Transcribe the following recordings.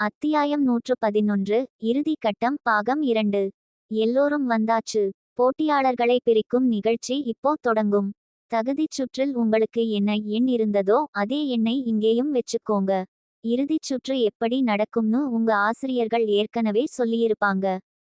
அத்தியாயம் நூற்று பதினொன்று இறுதி கட்டம் பாகம் இரண்டு. எல்லோரும் வந்தாச்சு. போட்டியாளர்களை பிரிக்கும் நிகழ்ச்சி இப்போ தொடங்கும். தகுதிச் சுற்றில் உங்களுக்கு என்ன எண் இருந்ததோ அதே எண்ணை இங்கேயும் வச்சுக்கோங்க. இறுதிச் சுற்று எப்படி நடக்கும்னு உங்க ஆசிரியர்கள் ஏற்கனவே சொல்லியிருப்பாங்க.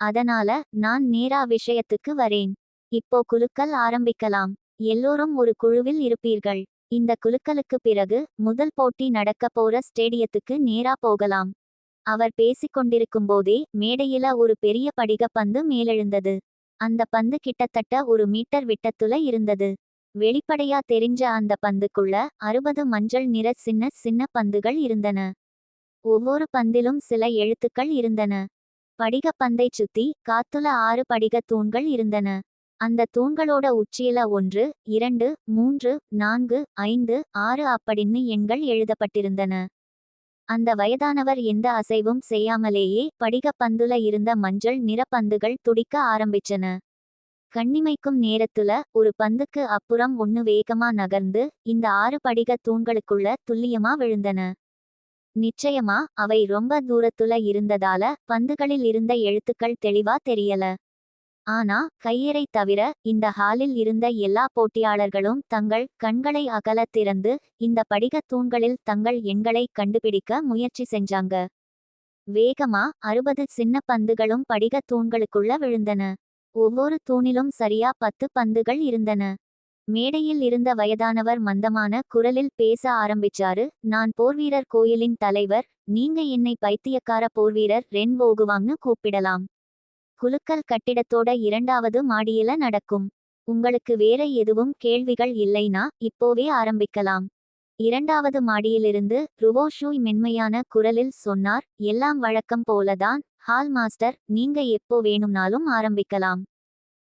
அதனால நான் நேரா விஷயத்துக்கு வரேன். இப்போ குலுக்கல் ஆரம்பிக்கலாம். எல்லோரும் ஒரு குழுவில் இருப்பீர்கள். இந்த குலுக்கலுக்கு பிறகு முதல் போட்டி நடக்கப் போற ஸ்டேடியத்துக்கு நேரா போகலாம். அவர் பேசிக்கொண்டிருக்கும்போதே மேடையில ஒரு பெரிய படிக பந்து மேலெழுந்தது. அந்த பந்து கிட்டத்தட்ட ஒரு மீட்டர் விட்டத்துல இருந்தது. வெளிப்படையா தெரிஞ்ச அந்த பந்துக்குள்ள அறுபது மஞ்சள் நிற சின்ன சின்ன பந்துகள் இருந்தன. ஒவ்வொரு பந்திலும் சில எழுத்துக்கள் இருந்தன. படிக பந்தை சுத்தி காத்துல ஆறு படிக தூண்கள் இருந்தன. அந்த தூண்களோட உச்சியில ஒன்று இரண்டு மூன்று நான்கு ஐந்து ஆறு அப்படின்னு எண்கள் எழுதப்பட்டிருந்தன. அந்த வயதானவர் எந்த அசைவும் செய்யாமலேயே படிகப்பந்துல இருந்த மஞ்சள் நிறப்பந்துகள் துடிக்க ஆரம்பிச்சன. கண்ணிமைக்கும் நேரத்துல ஒரு பந்துக்கு அப்புறம் ஒன்னு வேகமா நகர்ந்து இந்த ஆறு படிக தூண்களுக்குள்ள துல்லியமா விழுந்தன. நிச்சயமா அவை ரொம்ப தூரத்துல இருந்ததால பந்துகளில் இருந்த எழுத்துக்கள் தெளிவா தெரியல. ஆனா கையரை தவிர இந்த ஹாலில் இருந்த எல்லா போட்டியாளர்களும் தங்கள் கண்களை அகல திறந்து இந்த படிகத் தூண்களில் தங்கள் எண்களை கண்டுபிடிக்க முயற்சி செஞ்சாங்க. வேகமா அறுபது சின்ன பந்துகளும் படிகத் தூண்களுக்குள்ள விழுந்தன. ஒவ்வொரு தூணிலும் சரியா பத்து பந்துகள் இருந்தன. மேடையில் இருந்த வயதானவர் மந்தமான குரலில் பேச ஆரம்பிச்சாரு நான் போர்வீரர் கோயிலின் தலைவர் நீங்க என்னை பைத்தியக்கார போர்வீரர் ரென் ஓகுவாங்னு கூப்பிடலாம். குலுக்கல் கட்டிடத்தோட இரண்டாவது மாடியில நடக்கும். உங்களுக்கு வேற எதுவும் கேள்விகள் இல்லைனா இப்போவே ஆரம்பிக்கலாம். இரண்டாவது மாடியிலிருந்து ருவோஷூய் மென்மையான குரலில் சொன்னார் எல்லாம் வழக்கம் போலதான் ஹால் மாஸ்டர் நீங்க எப்போ வேணும்னாலும் ஆரம்பிக்கலாம்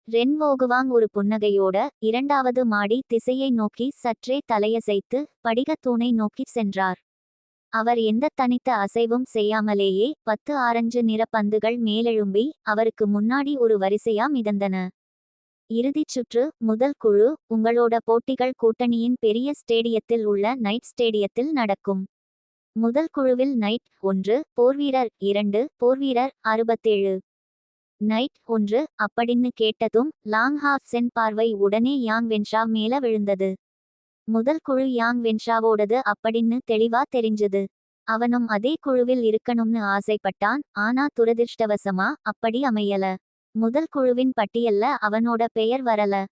ரென்வோகுவாங் ஒரு புன்னகையோட இரண்டாவது மாடி திசையை நோக்கி சற்றே தலையசைத்து படிகத் தூணை நோக்கி சென்றார். அவர் எந்த தனித்த அசைவும் செய்யாமலேயே பத்து ஆரஞ்சு நிற பந்துகள் மேலெழும்பி அவருக்கு முன்னாடி ஒரு வரிசையா மிதந்தன. இறுதிச் சுற்று முதல் குழு உங்களோட போட்டிகள் கூட்டணியின் பெரிய ஸ்டேடியத்தில் உள்ள நைட் ஸ்டேடியத்தில் நடக்கும். முதல் குழுவில் நைட் ஒன்று போர்வீரர் இரண்டு போர்வீரர் அறுபத்தேழு. நைட் ஒன்று அப்படின்னு கேட்டதும் லாங் ஹாஃப் சென் பார்வை உடனே யாங் வென்ஷா மேல விழுந்தது. முதல் குழு யாங் வென்ஷாவோடது அப்படின்னு தெளிவா தெரிஞ்சது. அவனும் அதே குழுவில் இருக்கணும்னு ஆசைப்பட்டான் ஆனா துரதிர்ஷ்டவசமா அப்படி அமையல. முதல் குழுவின் பட்டியல்ல அவனோட பெயர் வரல.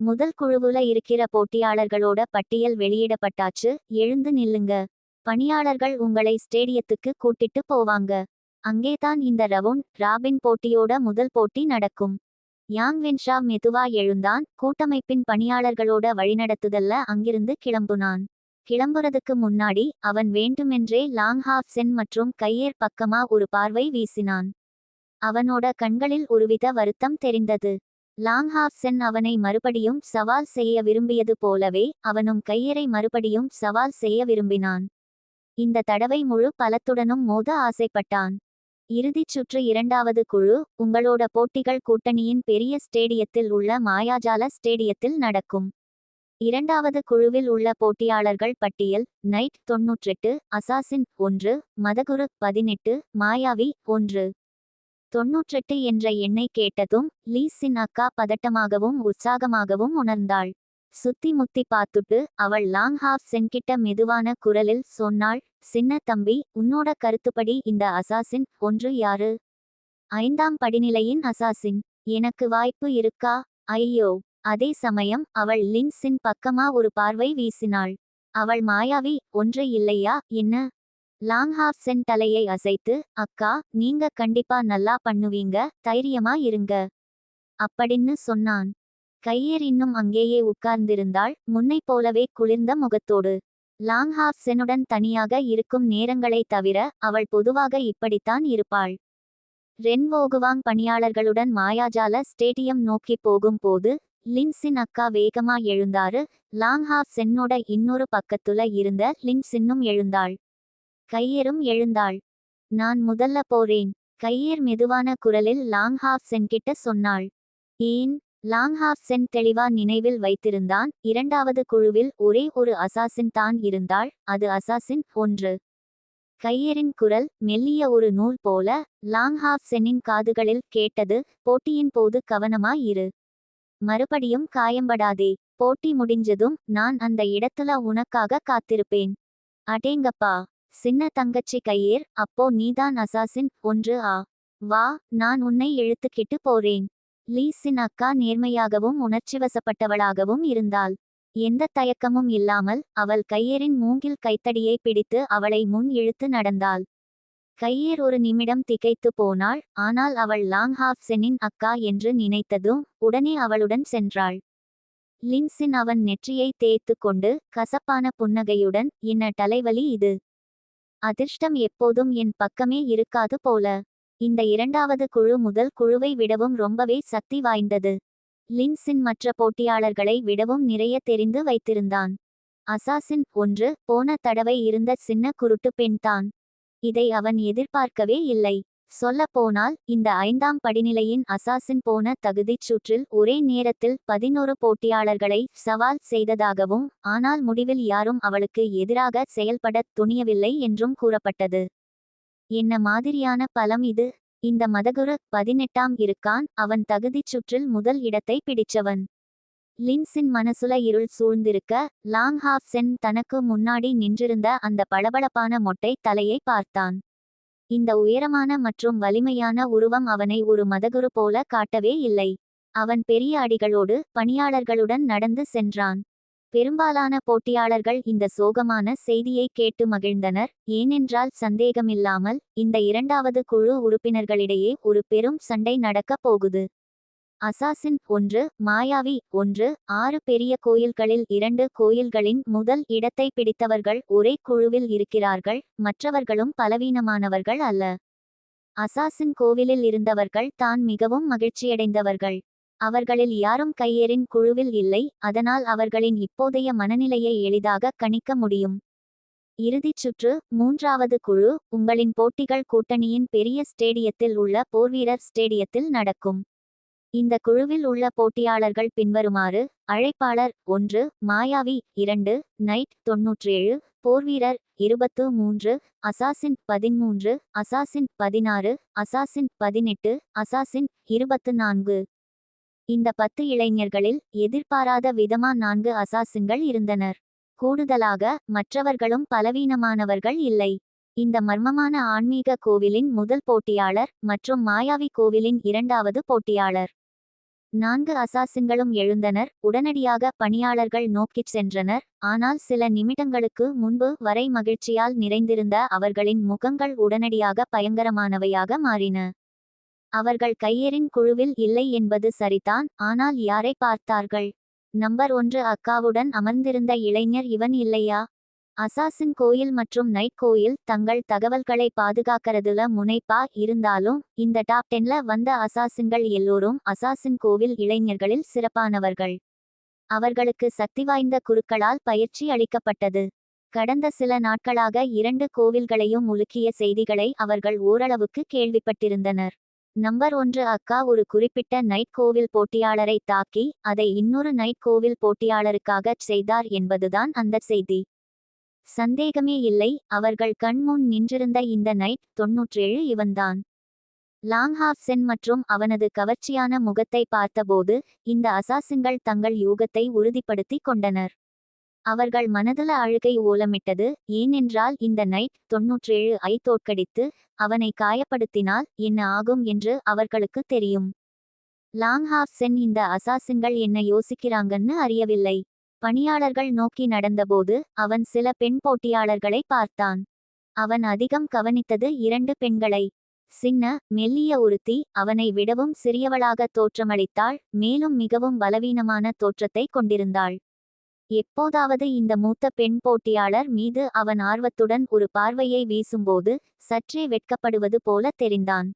முதல் குழுவுல இருக்கிற போட்டியாளர்களோட பட்டியல் வெளியிடப்பட்டாச்சு எழுந்து நில்லுங்க. பணியாளர்கள் உங்களை ஸ்டேடியத்துக்கு கூட்டிட்டு போவாங்க. அங்கேதான் இந்த ரவுண்ட் ராபின் போட்டியோட முதல் போட்டி நடக்கும். யாங் வென்ஷா மெதுவா எழுந்தான். கூட்டமைப்பின் பணியாளர்களோட வழிநடத்துதல்ல அங்கிருந்து கிளம்புனான். கிளம்புறதுக்கு முன்னாடி அவன் வேண்டுமென்றே லாங் ஹாஃப் சென் மற்றும் கையேர் பக்கமா ஒரு பார்வை வீசினான். அவனோட கண்களில் ஒருவித வருத்தம் தெரிந்தது. லாங் ஹாஃப் சென் அவனை மறுபடியும் சவால் செய்ய விரும்பியது போலவே அவனும் கையரை மறுபடியும் சவால் செய்ய விரும்பினான். இந்த தடவை முழு பலத்துடனும் மோத ஆசைப்பட்டான். இறுதிச் சுற்று இரண்டாவது குழு உங்களோட போட்டிகள் கூட்டணியின் பெரிய ஸ்டேடியத்தில் உள்ள மாயாஜால ஸ்டேடியத்தில் நடக்கும். இரண்டாவது குழுவில் உள்ள போட்டியாளர்கள் பட்டியல் நைட் தொன்னூற்றெட்டு அசாசின் ஒன்று மதகுரு பதினெட்டு மாயாவி ஒன்று. தொன்னூற்றெட்டு என்ற எண்ணை கேட்டதும் லீஸின் அக்கா பதட்டமாகவும் உற்சாகமாகவும் உணர்ந்தாள். சுத்தி முத்தி பார்த்துட்டு அவள் லாங் ஹாஃப் சென்கிட்ட மெதுவான குரலில் சொன்னாள் சின்ன தம்பி உன்னோட கருத்துப்படி இந்த அசாசின் ஒன்று யாரு? ஐந்தாம் படிநிலையின் அசாசின். எனக்கு வாய்ப்பு இருக்கா? ஐயோ. அதே சமயம் அவள் லின்ஸின் பக்கமா ஒரு பார்வை வீசினாள். அவள் மாயாவி ஒன்று இல்லையா? என்ன? லாங் ஹாஃப் சென் தலையை அசைத்து அக்கா நீங்க கண்டிப்பா நல்லா பண்ணுவீங்க தைரியமா இருங்க. அப்படின்னு சொன்னான். கையர் இன்னும் அங்கேயே உட்கார்ந்திருந்தாள் முன்னைப் போலவே குளிர்ந்த முகத்தோடு. லாங் ஹாஃப்சனுடன் தனியாக இருக்கும் நேரங்களை தவிர அவள் பொதுவாக இப்படித்தான் இருப்பாள். ரென்வோகுவாங் பணியாளர்களுடன் மாயாஜால ஸ்டேடியம் நோக்கி போகும்போது லின்சின் அக்கா வேகமா எழுந்தாரு. லாங் ஹாஃப் சென்னோட இன்னொரு பக்கத்துல இருந்த லின்சின்னும் எழுந்தாள். கையரும் எழுந்தாள். நான் முதல்ல போறேன். கையர் மெதுவான குரலில் லாங் ஹாஃப் சென்கிட்ட சொன்னாள். ஏன்? லாங் ஹாஃப் சென் தெளிவா நினைவில் வைத்திருந்தான். இரண்டாவது குழுவில் ஒரே ஒரு அசாசின் தான் இருந்தாள். அது அசாசின் ஒன்று. கையரின் குரல் மெல்லிய ஒரு நூல் போல லாங்ஹாஃப் சென்னின் காதுகளில் கேட்டது. போட்டியின் போது கவனமாய் இரு. மறுபடியும் காயம்படாதே. போட்டி முடிஞ்சதும் நான் அந்த இடத்துல உனக்காக காத்திருப்பேன். அடேங்கப்பா. சின்ன தங்கச்சி கையேர். அப்போ நீதான் அசாசின் ஒன்று ஆ. வா நான் உன்னை இழுத்துக்கிட்டு போறேன். லீஸின் அக்கா நேர்மையாகவும் உணர்ச்சிவசப்பட்டவளாகவும் இருந்தாள். எந்த தயக்கமும் இல்லாமல் அவள் கையேரின் மூங்கில் கைத்தடியை பிடித்து அவளை முன் இழுத்து நடந்தாள். கையேர் ஒரு நிமிடம் திகைத்து போனாள். ஆனால் அவள் லாங்ஹாஃப் சென்னின் அக்கா என்று நினைத்ததும் உடனே அவளுடன் சென்றாள். லின்சின் அவன் நெற்றியை தேய்த்து கொண்டு கசப்பான புன்னகையுடன் என்ன தலைவலி இது? அதிர்ஷ்டம் எப்போதும் என் பக்கமே இருக்காது போல. இந்த இரண்டாவது குழு முதல் குழுவை விடவும் ரொம்பவே சக்தி வாய்ந்தது. லின்சின் மற்ற போட்டியாளர்களை விடவும் நிறைய தெரிந்து வைத்திருந்தான். அசாசின் ஒன்று போன தடவை இருந்த சின்ன குருட்டு பெண்தான் இதை அவன் எதிர்பார்க்கவே இல்லை. சொல்லப்போனால் இந்த ஐந்தாம் படிநிலையின் அசாசின் போன தகுதிச் சுற்றில் ஒரே நேரத்தில் பதினோரு போட்டியாளர்களை சவால் செய்ததாகவும் ஆனால் முடிவில் யாரும் அவளுக்கு எதிராக செயல்படத் துணியவில்லை என்றும் கூறப்பட்டது. என்ன மாதிரியான பலம் இது? இந்த மதகுரு பதினெட்டாம் இருக்கான். அவன் தகுதிச் சுற்றில் முதல் இடத்தை பிடிச்சவன். லின்சின் மனசுல இருள் சூழ்ந்திருக்க லாங் ஹாஃப் சென் தனக்கு முன்னாடி நின்றிருந்த அந்த பளபளப்பான மொட்டை தலையை பார்த்தான். இந்த உயரமான மற்றும் வலிமையான உருவம் அவனை ஒரு மதகுரு போல காட்டவே இல்லை. அவன் பெரிய அடிகளோடு பணியாளர்களுடன் நடந்து சென்றான். பெரும்பாலான போட்டியாளர்கள் இந்த சோகமான செய்தியை கேட்டு மகிழ்ந்தனர். ஏனென்றால் சந்தேகமில்லாமல் இந்த இரண்டாவது குழு உறுப்பினர்களிடையே ஒரு பெரும் சண்டை நடக்கப் போகுது. அசாசின் ஒன்று மாயாவி ஒன்று ஆறு பெரிய கோயில்களில் இரண்டு கோயில்களின் முதல் இடத்தை பிடித்தவர்கள் ஒரே குழுவில் இருக்கிறார்கள். மற்றவர்களும் பலவீனமானவர்கள் அல்ல. அசாசின் கோவிலில் இருந்தவர்கள் தான் மிகவும் மகிழ்ச்சியடைந்தவர்கள். அவர்களில் யாரும் கையேறின் குழுவில் இல்லை அதனால் அவர்களின் இப்போதைய மனநிலையை எளிதாக கணிக்க முடியும். இறுதிச் சுற்று மூன்றாவது குழு உங்களின் போட்டிகள் கூட்டணியின் பெரிய ஸ்டேடியத்தில் உள்ள போர்வீரர் ஸ்டேடியத்தில் நடக்கும். இந்த குழுவில் உள்ள போட்டியாளர்கள் பின்வருமாறு அழைப்பாளர் ஒன்று மாயாவி இரண்டு நைட் தொன்னூற்றேழு போர்வீரர் இருபத்து மூன்று அசாசின் பதிமூன்று அசாசின் பதினாறு அசாசின் பதினெட்டு அசாசின் இருபத்து நான்கு. இந்த பத்து இளைஞர்களில் எதிர்பாராத விதமா நான்கு அசாசின்கள் இருந்தனர். கூடுதலாக மற்றவர்களும் பலவீனமானவர்கள் இல்லை. இந்த மர்மமான ஆன்மீக கோவிலின் முதல் போட்டியாளர் மற்றும் மாயாவி கோவிலின் இரண்டாவது போட்டியாளர். நான்கு அசாசின்களும் எழுந்தனர். உடனடியாக பணியாளர்கள் நோக்கிச் சென்றனர். ஆனால் சில நிமிடங்களுக்கு முன்பு வரை மகிழ்ச்சியால் நிறைந்திருந்த அவர்களின் முகங்கள் உடனடியாக பயங்கரமானவையாக மாறின. அவர்கள் கையெறின் குழுவில் இல்லை என்பது சரிதான் ஆனால் யாரை பார்த்தார்கள்? நம்பர் ஒன்று அக்காவுடன் அமர்ந்திருந்த இளைஞர் இவன் இல்லையா? அசாசின் கோயில் மற்றும் நைட் கோயில் தங்கள் தகவல்களை பாதுகாக்கிறதுல முனைப்பா? இருந்தாலும் இந்த டாப் டென்ல வந்த அசாசின்கள் எல்லோரும் அசாசின் கோவில் இளைஞர்களில் சிறப்பானவர்கள். அவர்களுக்கு சக்தி வாய்ந்த குருக்களால் பயிற்சி அளிக்கப்பட்டது. கடந்த சில நாட்களாக இரண்டு கோவில்களையும் உலுக்கிய செய்திகளை அவர்கள் ஓரளவுக்கு கேள்விப்பட்டிருந்தனர். நம்பர் ஒன்று அக்கா ஒரு குறிப்பிட்ட நைட் கோவில் போட்டியாளரை தாக்கி அதை இன்னொரு நைட் கோவில் போட்டியாளருக்காகச் செய்தார் என்பதுதான் அந்த செய்தி. சந்தேகமே இல்லை அவர்கள் கண்முன் நின்றிருந்த இந்த நைட் தொன்னூற்றேழு இவன்தான். லாங்ஹாஃப் சென் மற்றும் அவனது கவர்ச்சியான முகத்தை பார்த்தபோது இந்த அசாசின்கள் தங்கள் யூகத்தை உறுதிப்படுத்தி கொண்டனர். அவர்கள் மனதள அழுகை ஓலமிட்டது. ஏனென்றால் இந்த நைட் தொன்னூற்றேழு ஐ தோற்கடித்து அவனை காயப்படுத்தினால் என்ன ஆகும் என்று அவர்களுக்கு தெரியும். லாங்ஹாஃப் சென் இந்த அசாசின்கள் என்ன யோசிக்கிறாங்கன்னு அறியவில்லை. பணியாளர்கள் நோக்கி நடந்தபோது அவன் சில பெண் போட்டியாளர்களை பார்த்தான். அவன் அதிகம் கவனித்தது இரண்டு பெண்களை. சின்ன மெல்லிய ஒருத்தி அவனை விடவும் சிறியவளாக தோற்றமளித்தாள். மேலும் மிகவும் பலவீனமான தோற்றத்தை கொண்டிருந்தாள். எப்போதாவது இந்த மூத்த பெண் போட்டியாளர் மீது அவன் ஆர்வத்துடன் ஒரு பார்வையை வீசும்போது சற்றே வெட்கப்படுவது போல தெரிந்தான்.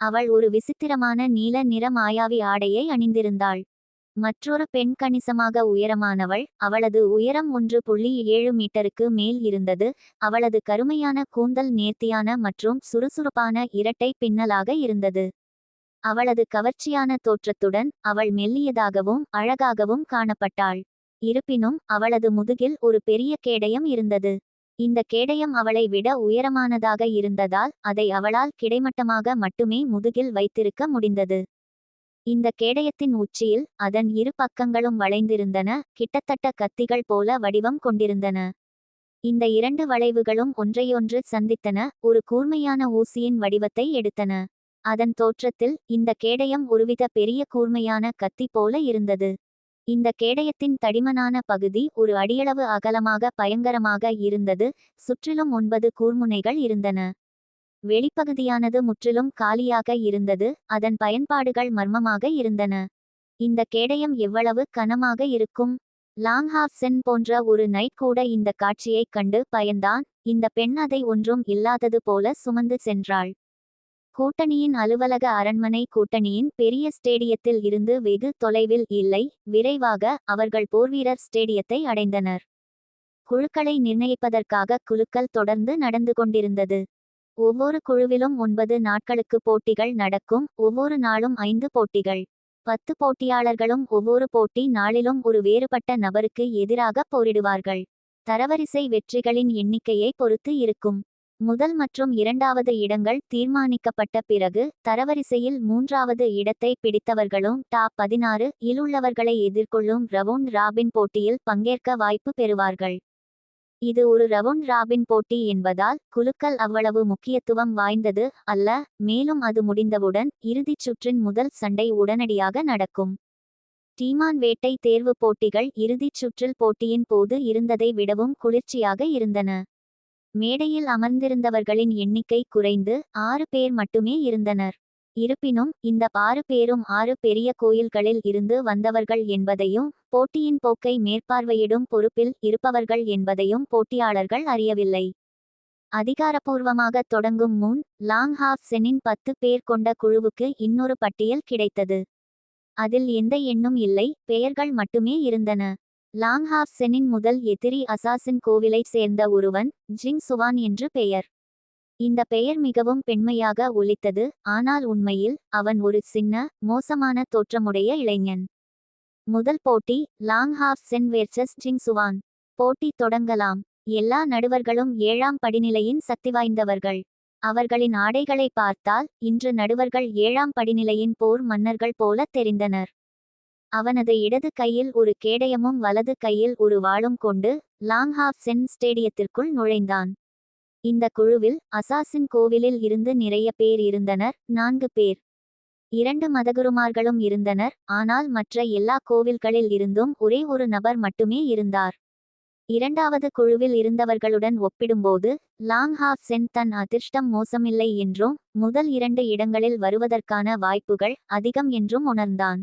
அவள் ஒரு விசித்திரமான நீல நிற மாயாவி ஆடையை அணிந்திருந்தாள். மற்றொரு பெண் கணிசமாக உயரமானவள் அவளது உயரம் ஒன்று புள்ளி ஏழு மீட்டருக்கு மேல் இருந்தது அவளது கருமையான கூந்தல் நேர்த்தியான மற்றும் சுறுசுறுப்பான இரட்டை பின்னலாக இருந்தது. அவளது கவர்ச்சியான தோற்றத்துடன் அவள் மெல்லியதாகவும் அழகாகவும் காணப்பட்டாள். இருப்பினும் அவளது முதுகில் ஒரு பெரிய கேடயம் இருந்தது. இந்த கேடயம் அவளை விட உயரமானதாக இருந்ததால் அதை அவளால் கிடைமட்டமாக மட்டுமே முதுகில் வைத்திருக்க முடிந்தது. இந்த கேடயத்தின் உச்சியில் அதன் இரு பக்கங்களும் வளைந்திருந்தன கிட்டத்தட்ட கத்திகள் போல வடிவம் கொண்டிருந்தன. இந்த இரண்டு வளைவுகளும் ஒன்றையொன்று சந்தித்தன ஒரு கூர்மையான ஊசியின் வடிவத்தை எடுத்தன. அதன் தோற்றத்தில் இந்த கேடயம் ஒருவித பெரிய கூர்மையான கத்தி போல இருந்தது. இந்த கேடயத்தின் தடிமனான பகுதி ஒரு அடியளவு அகலமாக பயங்கரமாக இருந்தது சுற்றிலும் ஒன்பது கூர்முனைகள் இருந்தன. வெளிப்பகுதியானது முற்றிலும் காலியாக இருந்தது அதன் பயன்பாடுகள் மர்மமாக இருந்தன. இந்த கேடயம் எவ்வளவு கனமாக இருக்கும்? லாங்ஹாஃப் சென் போன்ற ஒரு நைட் கூட இந்த காட்சியைக் கண்டு பயந்தான் இந்த பெண் அதை ஒன்றும் இல்லாதது போல சுமந்து சென்றாள். கூட்டணியின் அலுவலக அரண்மனை கூட்டணியின் பெரிய ஸ்டேடியத்தில் இருந்து வெகு தொலைவில் இல்லை. விரைவாக அவர்கள் போர்வீரர் ஸ்டேடியத்தை அடைந்தனர். குழுக்களை நிர்ணயிப்பதற்காக குழுக்கள் தொடர்ந்து நடந்து கொண்டிருந்தது. ஒவ்வொரு குழுவிலும் ஒன்பது நாட்களுக்கு போட்டிகள் நடக்கும். ஒவ்வொரு நாளும் ஐந்து போட்டிகள். பத்து போட்டியாளர்களும் ஒவ்வொரு போட்டி நாளிலும் ஒரு வேறுபட்ட நபருக்கு எதிராக போரிடுவார்கள். தரவரிசை வெற்றிகளின் எண்ணிக்கையை பொறுத்து இருக்கும். முதல் மற்றும் இரண்டாவது இடங்கள் தீர்மானிக்கப்பட்ட பிறகு தரவரிசையில் மூன்றாவது இடத்தை பிடித்தவர்களும் டாப் பதினாறு இலுள்ளவர்களை எதிர்கொள்ளும் ரவுண்ட் ராபின் போட்டியில் பங்கேற்க வாய்ப்பு பெறுவார்கள். இது ஒரு ரவுண்ட் ராபின் போட்டி என்பதால் குலுக்கள் அவ்வளவு முக்கியத்துவம் வாய்ந்தது அல்ல மேலும் அது முடிந்தவுடன் இறுதிச் சுற்றின் முதல் சண்டை உடனடியாக நடக்கும். டீமான் வேட்டை தேர்வு போட்டிகள் இறுதிச் சுற்றில் போட்டியின் போது இருந்ததை விடவும் குளிர்ச்சியாக இருந்தன. மேடையில் அமர்ந்திருந்தவர்களின் எண்ணிக்கை குறைந்து ஆறு பேர் மட்டுமே இருந்தனர். இருப்பினும் இந்த ஆறு பேரும் ஆறு பெரிய கோயில்களில் இருந்து வந்தவர்கள் என்பதையும் போட்டியின் போக்கை மேற்பார்வையிடும் பொறுப்பில் இருப்பவர்கள் என்பதையும் போட்டியாளர்கள் அறியவில்லை. அதிகாரப்பூர்வமாக தொடங்கும் முன் லாங் ஹாஃப் செனின் பத்து பேர் கொண்ட குழுவுக்கு இன்னொரு பட்டியல் கிடைத்தது. அதில் எந்த எண்ணும் இல்லை பெயர்கள் மட்டுமே இருந்தன. லாங் ஹாஃப் செனின் முதல் எதிரி அசாசின் கோவிலைச் சேர்ந்த ஒருவன் ஜிங் சுவான் என்று பெயர். இந்த பெயர் மிகவும் பெண்மையாக ஒலித்தது ஆனால் உண்மையில் அவன் ஒரு சின்ன மோசமான தோற்றமுடைய இளைஞன். முதல் போட்டி லாங் ஹாஃப் சென் வெர்சஸ் ஜிங் சுவான். போட்டி தொடங்கலாம். எல்லா நடுவர்களும் ஏழாம் படிநிலையின் சக்தி வாய்ந்தவர்கள். அவர்களின் ஆடைகளை பார்த்தால் இன்று நடுவர்கள் ஏழாம் படிநிலையின் போர் மன்னர்கள் போல தெரிந்தனர். அவனது இடது கையில் ஒரு கேடயமும் வலது கையில் ஒரு வாளும் கொண்டு லாங் ஹாஃப் சென் ஸ்டேடியத்திற்குள் நுழைந்தான். இந்த குழுவில் அசாசின் கோவிலில் இருந்து நிறைய பேர் இருந்தனர் நான்கு பேர். இரண்டு மதகுருமார்களும் இருந்தனர் ஆனால் மற்ற எல்லா கோவில்களில் இருந்தும் ஒரே ஒரு நபர் மட்டுமே இருந்தார். இரண்டாவது குழுவில் இருந்தவர்களுடன் ஒப்பிடும்போது லாங் ஹாஃப் சென் தன் அதிர்ஷ்டம் மோசமில்லை என்றும் முதல் இரண்டு இடங்களில் வருவதற்கான வாய்ப்புகள் அதிகம் என்றும் உணர்ந்தான்.